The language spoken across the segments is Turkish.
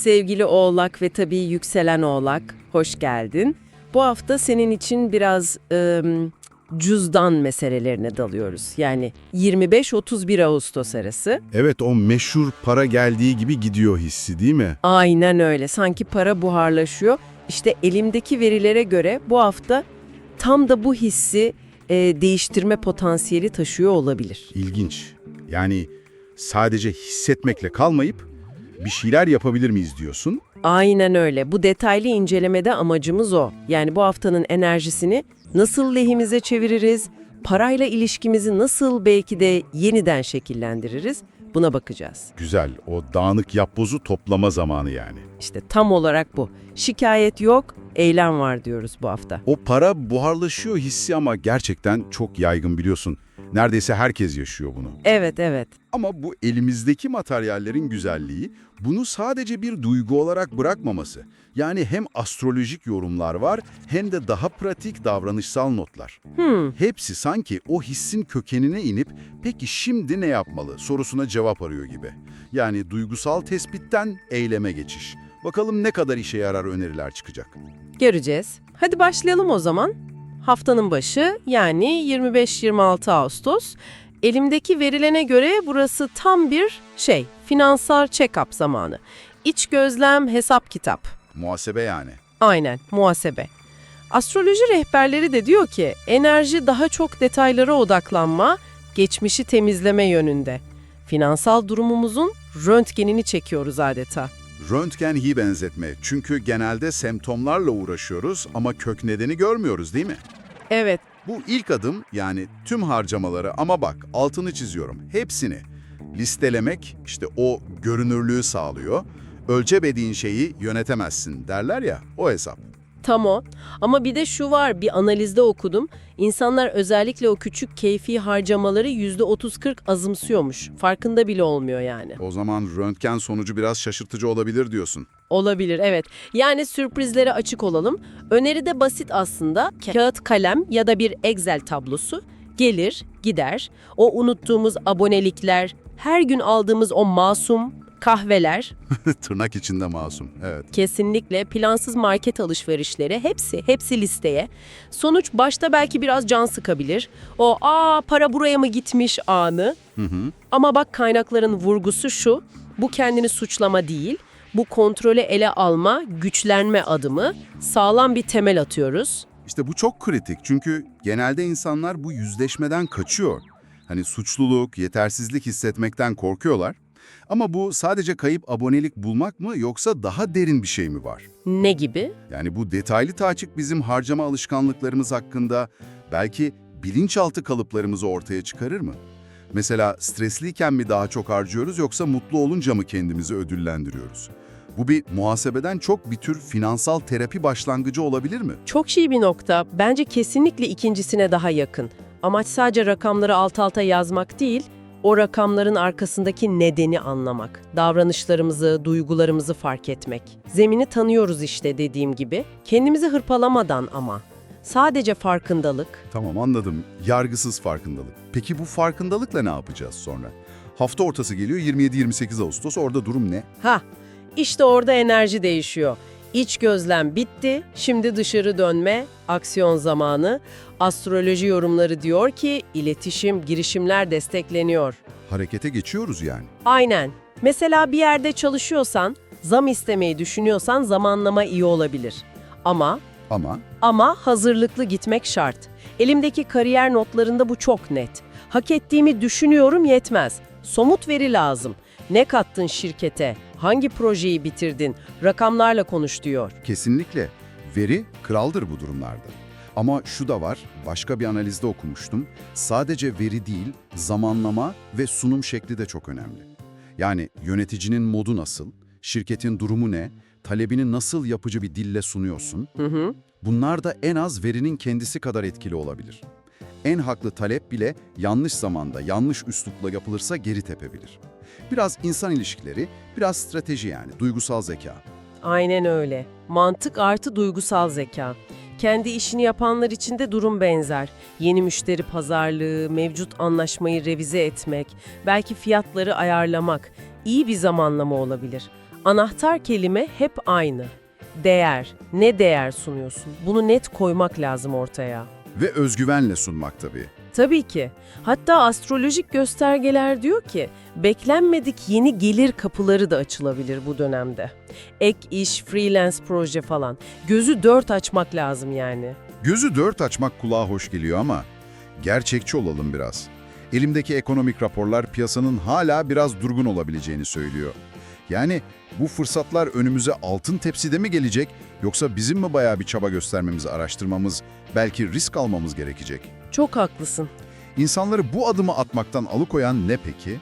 Sevgili Oğlak ve tabii yükselen Oğlak, hoş geldin. Bu hafta senin için biraz ım, cüzdan meselelerine dalıyoruz. Yani 25-31 Ağustos arası. Evet o meşhur para geldiği gibi gidiyor hissi değil mi? Aynen öyle. Sanki para buharlaşıyor. İşte elimdeki verilere göre bu hafta tam da bu hissi e, değiştirme potansiyeli taşıyor olabilir. İlginç. Yani sadece hissetmekle kalmayıp bir şeyler yapabilir miyiz diyorsun. Aynen öyle. Bu detaylı incelemede amacımız o. Yani bu haftanın enerjisini nasıl lehimize çeviririz, parayla ilişkimizi nasıl belki de yeniden şekillendiririz buna bakacağız. Güzel. O dağınık yapbozu toplama zamanı yani. İşte tam olarak bu. Şikayet yok, eylem var diyoruz bu hafta. O para buharlaşıyor hissi ama gerçekten çok yaygın biliyorsun. Neredeyse herkes yaşıyor bunu. Evet, evet. Ama bu elimizdeki materyallerin güzelliği bunu sadece bir duygu olarak bırakmaması. Yani hem astrolojik yorumlar var hem de daha pratik davranışsal notlar. Hmm, Hepsi sanki o hissin kökenine inip peki şimdi ne yapmalı sorusuna cevap arıyor gibi. Yani duygusal tespitten eyleme geçiş. Bakalım ne kadar işe yarar öneriler çıkacak. göreceğiz. Hadi başlayalım o zaman. Haftanın başı yani 25-26 Ağustos. Elimdeki verilene göre burası tam bir şey, finansal check-up zamanı. İç gözlem, hesap kitap. Muhasebe yani. Aynen, muhasebe. Astroloji rehberleri de diyor ki enerji daha çok detaylara odaklanma, geçmişi temizleme yönünde. Finansal durumumuzun röntgenini çekiyoruz adeta. Röntgenhi benzetme. Çünkü genelde semptomlarla uğraşıyoruz ama kök nedeni görmüyoruz değil mi? Evet, Bu ilk adım yani tüm harcamaları ama bak altını çiziyorum hepsini listelemek işte o görünürlüğü sağlıyor. Ölçemediğin şeyi yönetemezsin derler ya o hesap. Tam o. Ama bir de şu var, bir analizde okudum. İnsanlar özellikle o küçük keyfi harcamaları %30-40 azımsıyormuş. Farkında bile olmuyor yani. O zaman röntgen sonucu biraz şaşırtıcı olabilir diyorsun. Olabilir, evet. Yani sürprizlere açık olalım. Öneri de basit aslında. Kağıt kalem ya da bir Excel tablosu gelir, gider. O unuttuğumuz abonelikler, her gün aldığımız o masum kahveler, Tırnak içinde masum. Evet. kesinlikle plansız market alışverişleri hepsi, hepsi listeye. Sonuç başta belki biraz can sıkabilir. O aa para buraya mı gitmiş anı. Ama bak kaynakların vurgusu şu, bu kendini suçlama değil, bu kontrolü ele alma, güçlenme adımı, sağlam bir temel atıyoruz. İşte bu çok kritik çünkü genelde insanlar bu yüzleşmeden kaçıyor. Hani suçluluk, yetersizlik hissetmekten korkuyorlar. Ama bu sadece kayıp abonelik bulmak mı yoksa daha derin bir şey mi var? Ne gibi? Yani bu detaylı takip bizim harcama alışkanlıklarımız hakkında belki bilinçaltı kalıplarımızı ortaya çıkarır mı? Mesela stresliyken mi daha çok harcıyoruz yoksa mutlu olunca mı kendimizi ödüllendiriyoruz? Bu bir muhasebeden çok bir tür finansal terapi başlangıcı olabilir mi? Çok şey bir nokta. Bence kesinlikle ikincisine daha yakın. Amaç sadece rakamları alt alta yazmak değil, o rakamların arkasındaki nedeni anlamak. Davranışlarımızı, duygularımızı fark etmek. Zemini tanıyoruz işte dediğim gibi. Kendimizi hırpalamadan ama. Sadece farkındalık. Tamam anladım. Yargısız farkındalık. Peki bu farkındalıkla ne yapacağız sonra? Hafta ortası geliyor 27-28 Ağustos. Orada durum ne? Ha, işte orada enerji değişiyor. İç gözlem bitti, şimdi dışarı dönme, aksiyon zamanı. Astroloji yorumları diyor ki iletişim, girişimler destekleniyor. Harekete geçiyoruz yani. Aynen. Mesela bir yerde çalışıyorsan, zam istemeyi düşünüyorsan zamanlama iyi olabilir. Ama Ama ama hazırlıklı gitmek şart. Elimdeki kariyer notlarında bu çok net. Hak ettiğimi düşünüyorum yetmez. Somut veri lazım. Ne kattın şirkete? Hangi projeyi bitirdin? Rakamlarla konuş diyor. kesinlikle veri kraldır bu durumlarda. Ama şu da var, başka bir analizde okumuştum. Sadece veri değil, zamanlama ve sunum şekli de çok önemli. Yani yöneticinin modu nasıl, şirketin durumu ne, talebini nasıl yapıcı bir dille sunuyorsun? Hı hı. Bunlar da en az verinin kendisi kadar etkili olabilir. En haklı talep bile yanlış zamanda, yanlış üslupla yapılırsa geri tepebilir. Biraz insan ilişkileri, biraz strateji yani, duygusal zeka. Aynen öyle. Mantık artı duygusal zeka. Kendi işini yapanlar için de durum benzer. Yeni müşteri pazarlığı, mevcut anlaşmayı revize etmek, belki fiyatları ayarlamak iyi bir zamanlama olabilir. Anahtar kelime hep aynı. Değer. Ne değer sunuyorsun? Bunu net koymak lazım ortaya. Ve özgüvenle sunmak tabii. Tabii ki. Hatta astrolojik göstergeler diyor ki, beklenmedik yeni gelir kapıları da açılabilir bu dönemde. Ek iş, freelance proje falan. Gözü dört açmak lazım yani. Gözü dört açmak kulağa hoş geliyor ama gerçekçi olalım biraz. Elimdeki ekonomik raporlar piyasanın hala biraz durgun olabileceğini söylüyor. Yani bu fırsatlar önümüze altın tepside mi gelecek yoksa bizim mi bayağı bir çaba göstermemizi araştırmamız, belki risk almamız gerekecek? Çok haklısın. İnsanları bu adımı atmaktan alıkoyan ne peki?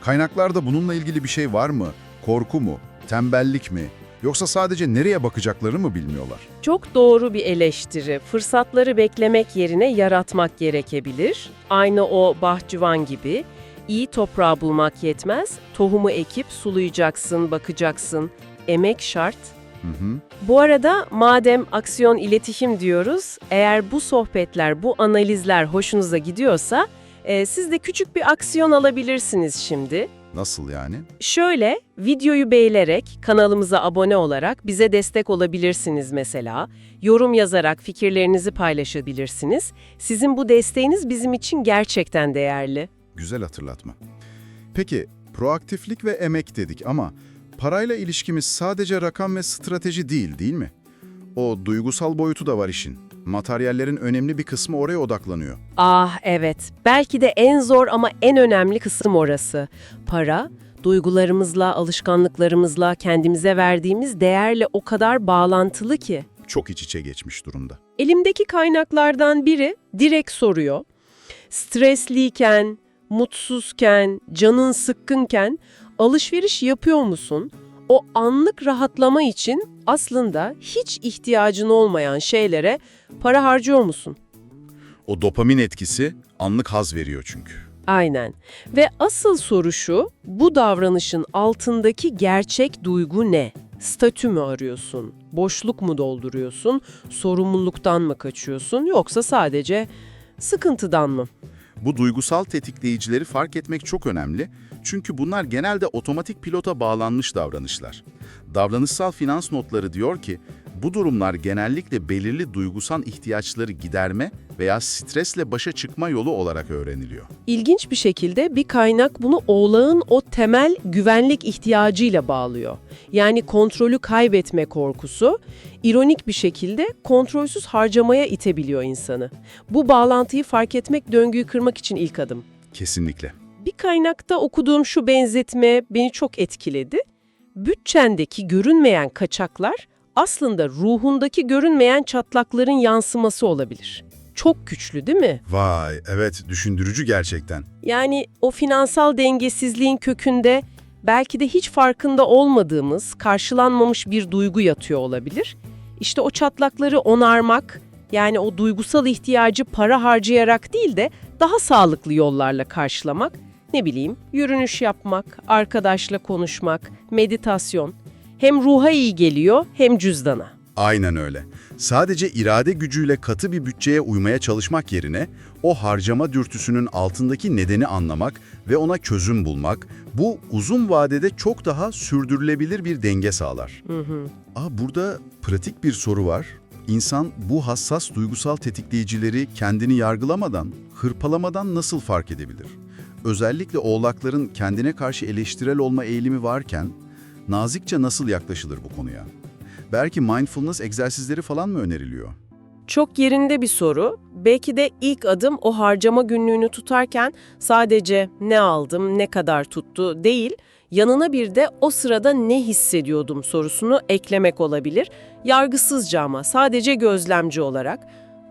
Kaynaklarda bununla ilgili bir şey var mı? Korku mu? Tembellik mi? Yoksa sadece nereye bakacaklarını mı bilmiyorlar? Çok doğru bir eleştiri. Fırsatları beklemek yerine yaratmak gerekebilir. Aynı o bahçıvan gibi. İyi toprağı bulmak yetmez. Tohumu ekip sulayacaksın, bakacaksın. Emek şart. Hı hı. Bu arada madem aksiyon iletişim diyoruz, eğer bu sohbetler, bu analizler hoşunuza gidiyorsa e, siz de küçük bir aksiyon alabilirsiniz şimdi. Nasıl yani? Şöyle, videoyu beğenerek, kanalımıza abone olarak bize destek olabilirsiniz mesela. Yorum yazarak fikirlerinizi paylaşabilirsiniz. Sizin bu desteğiniz bizim için gerçekten değerli. Güzel hatırlatma. Peki, proaktiflik ve emek dedik ama parayla ilişkimiz sadece rakam ve strateji değil, değil mi? O duygusal boyutu da var işin. Materyallerin önemli bir kısmı oraya odaklanıyor. Ah evet, belki de en zor ama en önemli kısım orası. Para, duygularımızla, alışkanlıklarımızla, kendimize verdiğimiz değerle o kadar bağlantılı ki. Çok iç içe geçmiş durumda. Elimdeki kaynaklardan biri direkt soruyor. Stresliyken, mutsuzken, canın sıkkınken alışveriş yapıyor musun? O anlık rahatlama için aslında hiç ihtiyacın olmayan şeylere para harcıyor musun? O dopamin etkisi anlık haz veriyor çünkü. Aynen. Ve asıl soru şu, bu davranışın altındaki gerçek duygu ne? Statü mü arıyorsun? Boşluk mu dolduruyorsun? Sorumluluktan mı kaçıyorsun? Yoksa sadece sıkıntıdan mı? Bu duygusal tetikleyicileri fark etmek çok önemli çünkü bunlar genelde otomatik pilota bağlanmış davranışlar. Davranışsal finans notları diyor ki, bu durumlar genellikle belirli duygusal ihtiyaçları giderme veya stresle başa çıkma yolu olarak öğreniliyor. İlginç bir şekilde bir kaynak bunu oğlağın o temel güvenlik ihtiyacıyla bağlıyor. Yani kontrolü kaybetme korkusu, ironik bir şekilde kontrolsüz harcamaya itebiliyor insanı. Bu bağlantıyı fark etmek döngüyü kırmak için ilk adım. Kesinlikle. Bir kaynakta okuduğum şu benzetme beni çok etkiledi. Bütçendeki görünmeyen kaçaklar aslında ruhundaki görünmeyen çatlakların yansıması olabilir. Çok güçlü değil mi? Vay, evet düşündürücü gerçekten. Yani o finansal dengesizliğin kökünde belki de hiç farkında olmadığımız, karşılanmamış bir duygu yatıyor olabilir. İşte o çatlakları onarmak, yani o duygusal ihtiyacı para harcayarak değil de daha sağlıklı yollarla karşılamak, ne bileyim, yürüyüş yapmak, arkadaşla konuşmak, meditasyon hem ruha iyi geliyor hem cüzdana. Aynen öyle. Sadece irade gücüyle katı bir bütçeye uymaya çalışmak yerine o harcama dürtüsünün altındaki nedeni anlamak ve ona çözüm bulmak, bu uzun vadede çok daha sürdürülebilir bir denge sağlar. Aa, burada pratik bir soru var. İnsan bu hassas duygusal tetikleyicileri kendini yargılamadan, hırpalamadan nasıl fark edebilir? Özellikle oğlakların kendine karşı eleştirel olma eğilimi varken nazikçe nasıl yaklaşılır bu konuya? Belki mindfulness egzersizleri falan mı öneriliyor? Çok yerinde bir soru. Belki de ilk adım o harcama günlüğünü tutarken sadece ne aldım, ne kadar tuttu değil, yanına bir de o sırada ne hissediyordum sorusunu eklemek olabilir. Yargısızca ama sadece gözlemci olarak.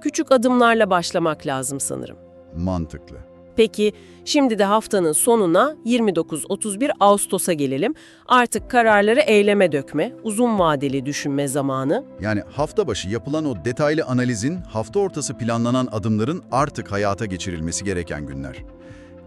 Küçük adımlarla başlamak lazım sanırım. Mantıklı. Peki şimdi de haftanın sonuna 29-31 Ağustos'a gelelim. Artık kararları eyleme dökme, uzun vadeli düşünme zamanı. Yani hafta başı yapılan o detaylı analizin hafta ortası planlanan adımların artık hayata geçirilmesi gereken günler.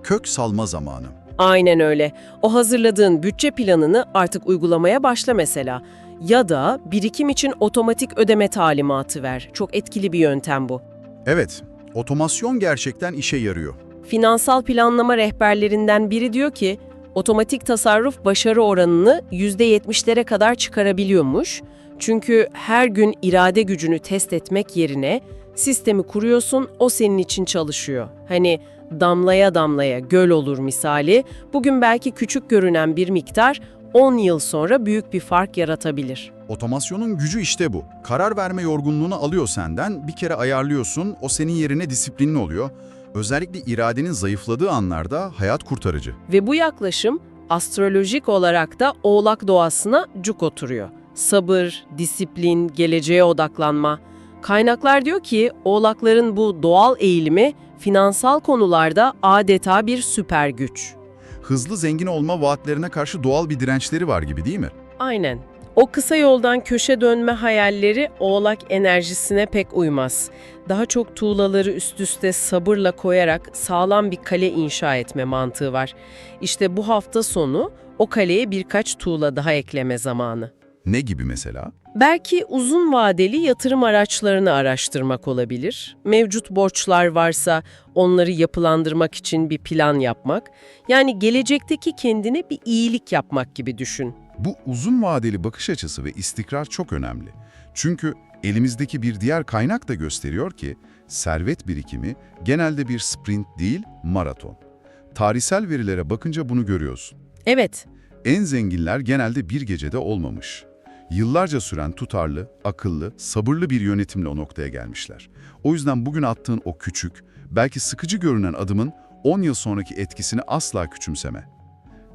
Kök salma zamanı. Aynen öyle. O hazırladığın bütçe planını artık uygulamaya başla mesela. Ya da birikim için otomatik ödeme talimatı ver. Çok etkili bir yöntem bu. Evet, otomasyon gerçekten işe yarıyor. Finansal planlama rehberlerinden biri diyor ki, Otomatik tasarruf başarı oranını %70'lere kadar çıkarabiliyormuş. Çünkü her gün irade gücünü test etmek yerine sistemi kuruyorsun, o senin için çalışıyor. Hani damlaya damlaya göl olur misali, bugün belki küçük görünen bir miktar 10 yıl sonra büyük bir fark yaratabilir. Otomasyonun gücü işte bu. Karar verme yorgunluğunu alıyor senden, bir kere ayarlıyorsun, o senin yerine disiplinli oluyor. Özellikle iradenin zayıfladığı anlarda hayat kurtarıcı. Ve bu yaklaşım astrolojik olarak da oğlak doğasına cuk oturuyor. Sabır, disiplin, geleceğe odaklanma. Kaynaklar diyor ki oğlakların bu doğal eğilimi finansal konularda adeta bir süper güç. Hızlı zengin olma vaatlerine karşı doğal bir dirençleri var gibi değil mi? Aynen. O kısa yoldan köşe dönme hayalleri oğlak enerjisine pek uymaz. Daha çok tuğlaları üst üste sabırla koyarak sağlam bir kale inşa etme mantığı var. İşte bu hafta sonu o kaleye birkaç tuğla daha ekleme zamanı. Ne gibi mesela? Belki uzun vadeli yatırım araçlarını araştırmak olabilir. Mevcut borçlar varsa onları yapılandırmak için bir plan yapmak. Yani gelecekteki kendine bir iyilik yapmak gibi düşün. Bu uzun vadeli bakış açısı ve istikrar çok önemli. Çünkü elimizdeki bir diğer kaynak da gösteriyor ki servet birikimi genelde bir sprint değil, maraton. Tarihsel verilere bakınca bunu görüyorsun. Evet, En zenginler genelde bir gecede olmamış. Yıllarca süren tutarlı, akıllı, sabırlı bir yönetimle o noktaya gelmişler. O yüzden bugün attığın o küçük, belki sıkıcı görünen adımın 10 yıl sonraki etkisini asla küçümseme.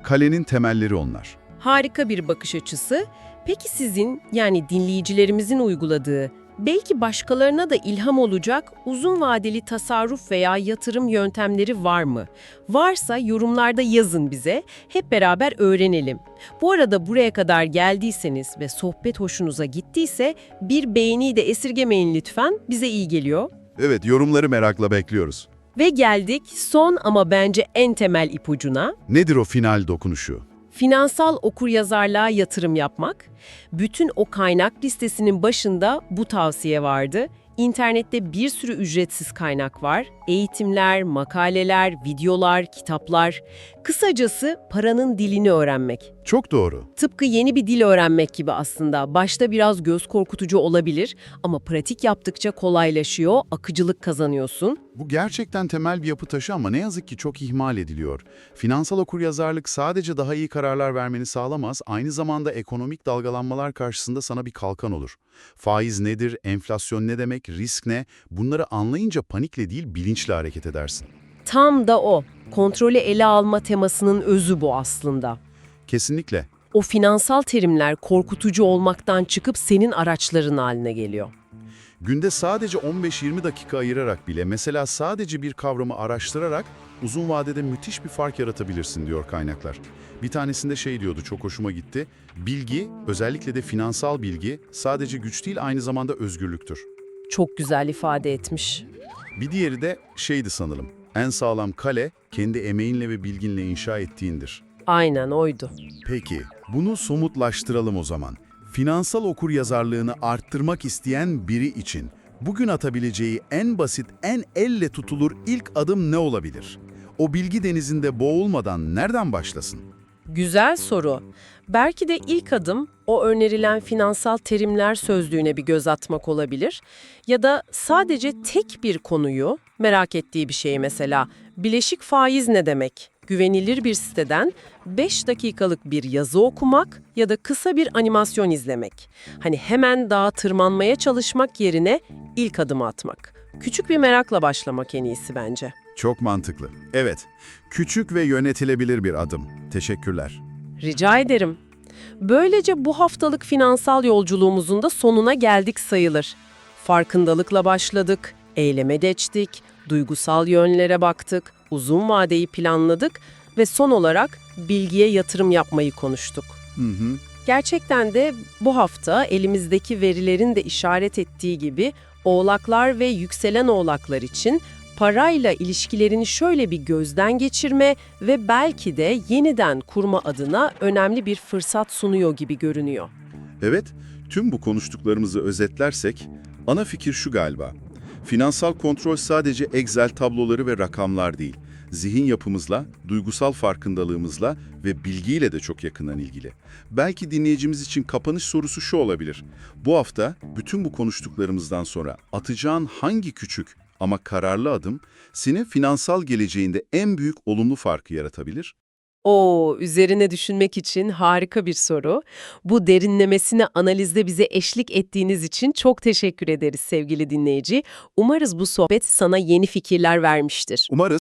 Kalenin temelleri onlar. harika bir bakış açısı. Peki sizin yani dinleyicilerimizin uyguladığı, belki başkalarına da ilham olacak uzun vadeli tasarruf veya yatırım yöntemleri var mı? Varsa yorumlarda yazın bize, hep beraber öğrenelim. Bu arada buraya kadar geldiyseniz ve sohbet hoşunuza gittiyse bir beğeniyi de esirgemeyin lütfen, bize iyi geliyor. Evet, yorumları merakla bekliyoruz. Ve geldik son ama bence en temel ipucuna. Nedir o final dokunuşu? Finansal okuryazarlığa yatırım yapmak. Bütün o kaynak listesinin başında bu tavsiye vardı. İnternette bir sürü ücretsiz kaynak var. Eğitimler, makaleler, videolar, kitaplar. Kısacası paranın dilini öğrenmek. Çok doğru. Tıpkı yeni bir dil öğrenmek gibi aslında. Başta biraz göz korkutucu olabilir ama pratik yaptıkça kolaylaşıyor, akıcılık kazanıyorsun. Bu gerçekten temel bir yapı taşı ama ne yazık ki çok ihmal ediliyor. Finansal okuryazarlık sadece daha iyi kararlar vermeni sağlamaz, aynı zamanda ekonomik dalgalanmalar karşısında sana bir kalkan olur. Faiz nedir, enflasyon ne demek, risk ne? Bunları anlayınca panikle değil bilinçle hareket edersin. Tam da o. Kontrolü ele alma temasının özü bu aslında. Kesinlikle. O finansal terimler korkutucu olmaktan çıkıp senin araçların haline geliyor. Günde sadece 15-20 dakika ayırarak bile, mesela sadece bir kavramı araştırarak uzun vadede müthiş bir fark yaratabilirsin diyor kaynaklar. Bir tanesinde şey diyordu, çok hoşuma gitti. Bilgi, özellikle de finansal bilgi, sadece güç değil aynı zamanda özgürlüktür. Çok güzel ifade etmiş. Bir diğeri de şeydi sanırım. En sağlam kale, kendi emeğinle ve bilginle inşa ettiğindir. Aynen oydu. Peki, bunu somutlaştıralım o zaman. Finansal okuryazarlığını arttırmak isteyen biri için bugün atabileceği en basit, en elle tutulur ilk adım ne olabilir? O bilgi denizinde boğulmadan nereden başlasın? Güzel soru. Belki de ilk adım o önerilen finansal terimler sözlüğüne bir göz atmak olabilir. Ya da sadece tek bir konuyu, merak ettiği bir şeyi mesela, bileşik faiz ne demek? Güvenilir bir siteden 5 dakikalık bir yazı okumak ya da kısa bir animasyon izlemek. Hani hemen dağa tırmanmaya çalışmak yerine ilk adımı atmak. Küçük bir merakla başlamak en iyisi bence. Çok mantıklı. Evet, küçük ve yönetilebilir bir adım. Teşekkürler. Rica ederim. Böylece bu haftalık finansal yolculuğumuzun da sonuna geldik sayılır. Farkındalıkla başladık, eyleme geçtik, duygusal yönlere baktık, uzun vadeyi planladık ve son olarak bilgiye yatırım yapmayı konuştuk. Hı hı. Gerçekten de bu hafta elimizdeki verilerin de işaret ettiği gibi oğlaklar ve yükselen oğlaklar için parayla ilişkilerini şöyle bir gözden geçirme ve belki de yeniden kurma adına önemli bir fırsat sunuyor gibi görünüyor. Evet, tüm bu konuştuklarımızı özetlersek, ana fikir şu galiba. Finansal kontrol sadece Excel tabloları ve rakamlar değil. zihin yapımızla, duygusal farkındalığımızla ve bilgiyle de çok yakından ilgili. Belki dinleyicimiz için kapanış sorusu şu olabilir. Bu hafta bütün bu konuştuklarımızdan sonra atacağın hangi küçük ama kararlı adım senin finansal geleceğinde en büyük olumlu farkı yaratabilir? O üzerine düşünmek için harika bir soru. Bu derinlemesine analizde bize eşlik ettiğiniz için çok teşekkür ederiz sevgili dinleyici. Umarız bu sohbet sana yeni fikirler vermiştir. Umarız